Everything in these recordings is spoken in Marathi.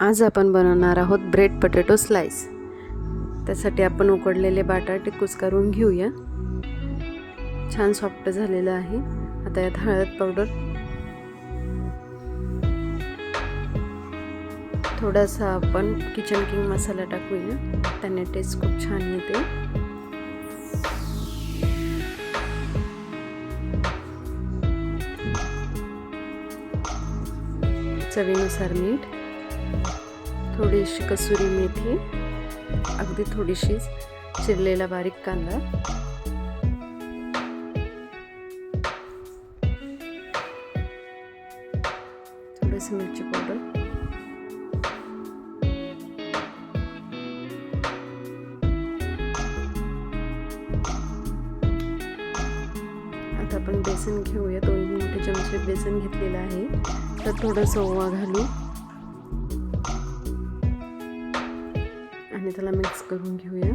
आज आपण बनवणार आहोत ब्रेड पटॅटो स्लाइस. त्यासाठी आपण उकडलेले बटाटे कुसकारून घेऊया. छान सॉफ्ट झालेलं आहे. आता यात हळद पावडर. थोडासा आपण किचन किंग मसाला टाकूया. त्याने टेस्ट खूप छान येते. चवीनुसार मीठ. थोडीशी कसुरी मेथी अगदी थोडीशी चिरलेला बारीक कांदा. थोडीशी मिरची पावडर. आता आपण बेसन घेऊया. दोन मोठे चमचे बेसन घेतलेलं आहे. तर थोडंसं ओवा घालू आणि त्याला मिक्स करून घेऊया.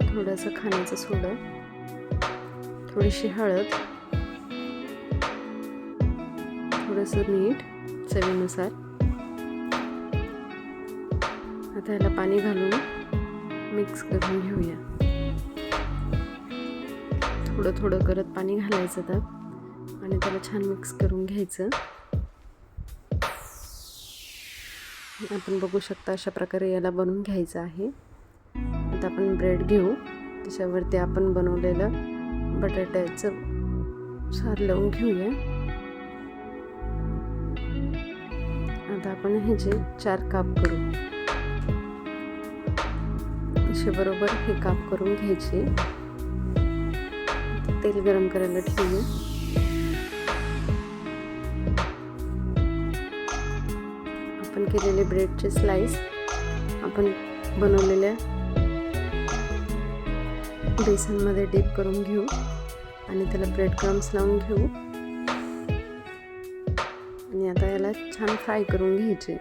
थोडंसं खाण्याचं सोडं. थोडीशी हळद. थोडंसं मीठ चवीनुसार. आता ह्याला पाणी घालून मिक्स करून घेऊया. थोडं थोडं करत पाणी घालायचं त्यात. आणि त्याला छान मिक्स करून घ्यायचं. आपण बघू शकता अशा प्रकारे याला बनवून घ्यायचं आहे. आता आपण ब्रेड घेऊ. त्याच्यावरती आपण बनवलेलं बटाट्याचं सार लावून घेऊया. आता आपण ह्याचे चार काप करू असे बरोबर हे काप करून घ्यायचे. तेल गरम करायला ठेवूया. आपण केलेले ब्रेडचे स्लाइस आपण बनवलेल्या बेसनमध्ये डीप करून घेऊ आणि त्याला ब्रेड क्रम्स लावून घेऊ. आणि आता याला छान फ्राय करून घ्यायचे.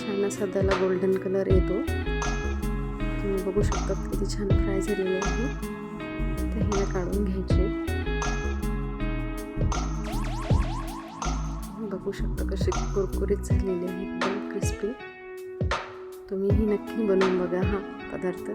छान असा त्याला गोल्डन कलर येतो. तुम्ही बघू शकता किती छान फ्राय झालेले आहे. ते ह्याला काढून घ्यायचे. बघू शकता कसे कुरकुरीत झालेले आहे एकदम क्रिस्पी तुम्हीही नक्की बनवून बघा हा पदार्थ.